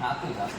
నాకు కాదు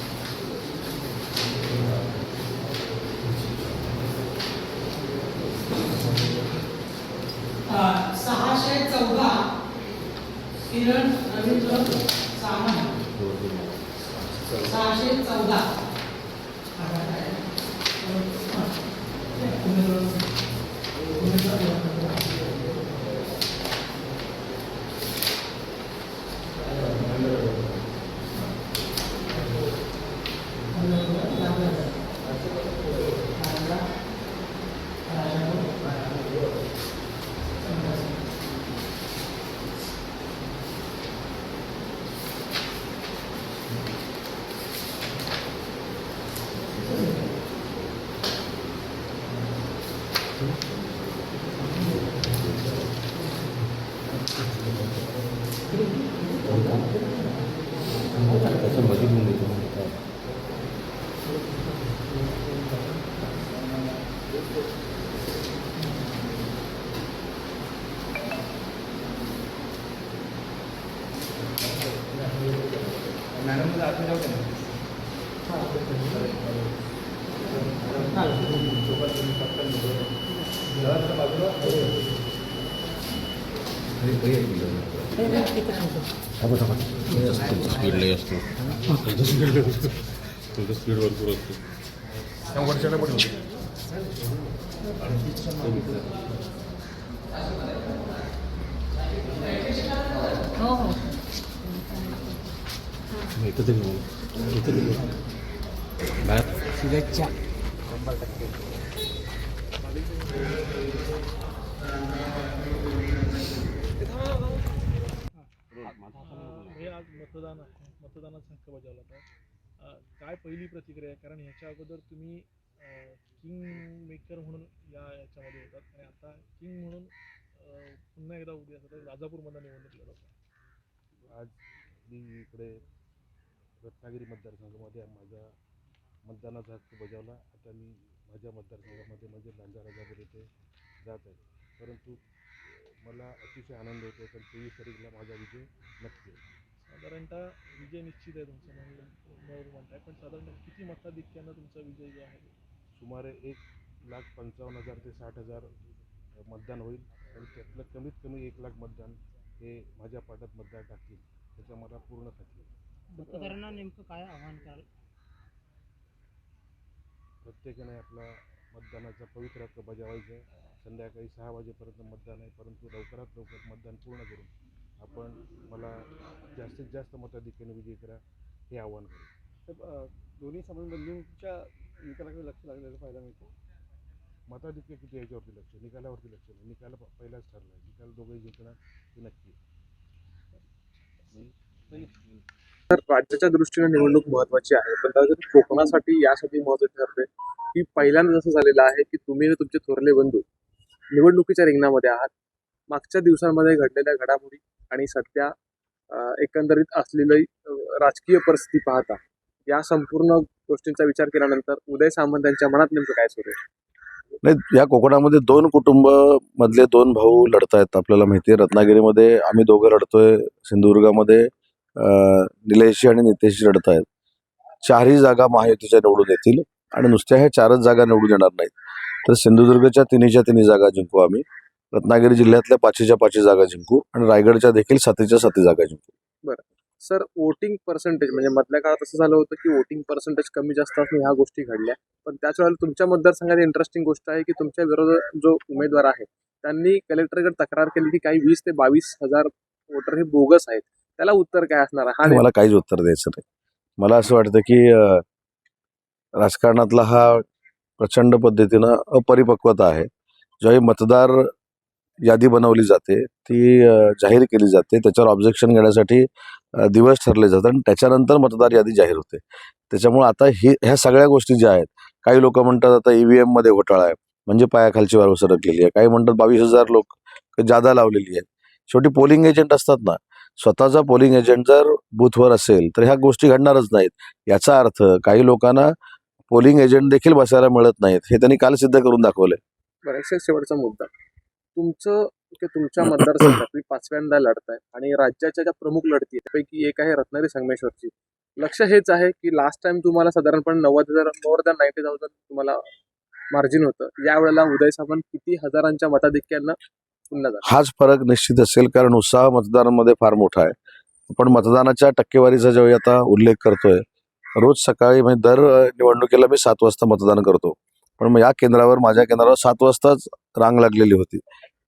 रवींद्र सामंत सहाशे चौदा. त्याचं मध्ये घेऊन देतो मॅडम आतमध्ये जाऊ दे स्पीड लई असतो तुमचं स्पीड भरपूर असतो वर्षाला पण हो हो। इथं ते घेऊन इथं ते घेऊन बाहेर शुभेच्छा हे आज मतदान आहे मतदानाचा हक्क बजावला होता. काय पहिली प्रतिक्रिया? आहे कारण ह्याच्या अगोदर तुम्ही किंग मेकर म्हणून या याच्यामध्ये होतात. आणि आता किंग म्हणून पुन्हा एकदा उभी असतात राजापूरमधला निवडणूक लढवत. आज मी इकडे रत्नागिरी मतदारसंघामध्ये माझा मतदानाचा हक्क बजावला. आता मी माझ्या मतदारसंघामध्ये म्हणजे लांजा राजापूर येथे जात आहे. परंतु मला अतिशय आनंद होतो कारण तेवीस तारीखला माझा विजय नक्की साधारणतः विजय निश्चित आहे तुमचं म्हणून बरोबर म्हणताय पण साधारणतः किती मताधिक्यानं तुमचा विजय जो आहे? सुमारे एक लाख पंचावन्न हजार ते साठ हजार मतदान होईल आणि त्यातलं कमीत कमी एक लाख मतदान हे माझ्या पाटात मतदार टाकतील. त्याचा मला पूर्ण खात्री मतदारांना नेमकं काय आव्हान कराल? प्रत्येकाने आपला मतदानाचा पवित्र हक्क बजावायचा आहे. संध्याकाळी सहा वाजेपर्यंत मतदान आहे परंतु लवकरात लवकर मतदान पूर्ण करून आपण मला जास्तीत जास्त मताधिक्याने विजयी करा हे आव्हान करू. दोन्ही संबंधींच्या निकालाकडे लक्ष लागलेलं पाहायला मिळतं? मताधिक्य किती याच्यावरती लक्ष निकालावरती लक्ष नाही. निकाल पहिलाच ठरला आहे. निकाल दोघंही जिंकणार हे नक्की. तर राज्याच्या दृष्टीने निवडणूक महत्वाची आहे. पण त्यासाठी कोकणासाठी यासाठी महत्वाची ठरते की पहिल्यांदा जसं झालेलं आहे की तुम्ही तुमचे थोरले बंधू निवडणुकीच्या रिंगणामध्ये आहात. मागच्या दिवसांमध्ये घडलेल्या घडामोडी आणि सध्या एकंदरीत असलेली राजकीय परिस्थिती पाहता या संपूर्ण गोष्टींचा विचार केल्यानंतर उदय सामंत यांच्या मनात नेमकं काय सुरू आहे? नाही या कोकणामध्ये दोन कुटुंब मधले दोन भाऊ लढतायत आपल्याला माहिती आहे रत्नागिरीमध्ये आम्ही दोघं लढतोय सिंधुदुर्गामध्ये अं, निलेशजी आणि नितेशजी लढत आहेत चारही जागा महायुतीच्या निवडून येतील आणि नुसत्या ह्या चारच जागा निवडून येणार नाहीत. तर सिंधुदुर्गच्या तिन्हीच्या तिन्ही जागा जिंकू आम्ही. रत्नागिरी जिल्ह्यातल्या पाचीच्या पाचही जागा जिंकू आणि रायगडच्या देखील सातीच्या साती जागा जिंकू. सर वोटिंग पर्सेंटेज म्हणजे मधल्या काळात असं झालं होतं की वोटिंग पर्सेंटेज कमी जास्त असणे ह्या गोष्टी घडल्या. पण त्याच वेळेला तुमच्या मतदारसंघात इंटरेस्टिंग गोष्ट आहे की तुमच्या विरोधात जो उमेदवार आहे त्यांनी कलेक्टरकडे तक्रार केली की काही वीस ते बावीस हजार वोटर हे बोगस आहेत. त्याला उत्तर काय असणार आहे? हा मला काहीच उत्तर द्यायचं नाही. मला असं वाटतं की राजकारणातला हा प्रचंड पद्धतीनं अपरिपक्वता आहे. ज्यावेळी मतदार यादी बनवली जाते ती जाहीर केली जाते. त्याच्यावर ऑब्जेक्शन घेण्यासाठी दिवस ठरले जातात आणि त्याच्यानंतर मतदार यादी जाहीर होते. त्याच्यामुळे आता ही ह्या सगळ्या गोष्टी ज्या आहेत काही लोक म्हणतात आता ईव्हीएममध्ये घोटाळा आहे म्हणजे पायाखालची वारव सरकलेली आहे. काही म्हणतात बावीस हजार लोक जादा लावलेली आहेत. शेवटी पोलिंग एजंट असतात ना स्वतःचा पोलिंग एजंट जर बूथवर असेल तर ह्या गोष्टी घडणारच नाहीत. याचा अर्थ काही लोकांना पोलिंग एजंट देखील बसायला मिळत नाहीत. हे त्यांनी काल सिद्ध करून दाखवले बरं शेवटचा मुद्दा. तुमचं की तुमच्या मतदारसंघात तुम्ही पाचव्यांदा लढताय आणि राज्याच्या ज्या प्रमुख लढती आहेत, त्यापैकी एक आहे रत्नागिरी संगमेश्वरची. लक्ष हेच आहे की लास्ट टाइम तुम्हाला साधारणपणे नव्वद हजार मोर दॅन नाईन्टी थाउजंड तुम्हाला मार्जिन होतं. यावेळेला उदय सावंत किती हजारांच्या मताधिक्यानं पुन्हा हाच फरक निश्चित असेल कारण उत्साह मतदारांमध्ये फार मोठा आहे. आपण मतदानाच्या टक्केवारीचा ज्यावेळी आता उल्लेख करतोय रोज सकाळी म्हणजे दर निवडणुकीला मी सात वाजता मतदान करतो. पण मग या केंद्रावर माझ्या केंद्रावर सात वाजताच रांग लागलेली होती.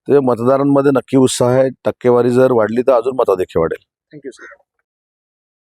ते मतदारांमध्ये नक्की उत्साह आहे. टक्केवारी जर वाढली तर अजून मताधिक्य वाढेल. Thank you sir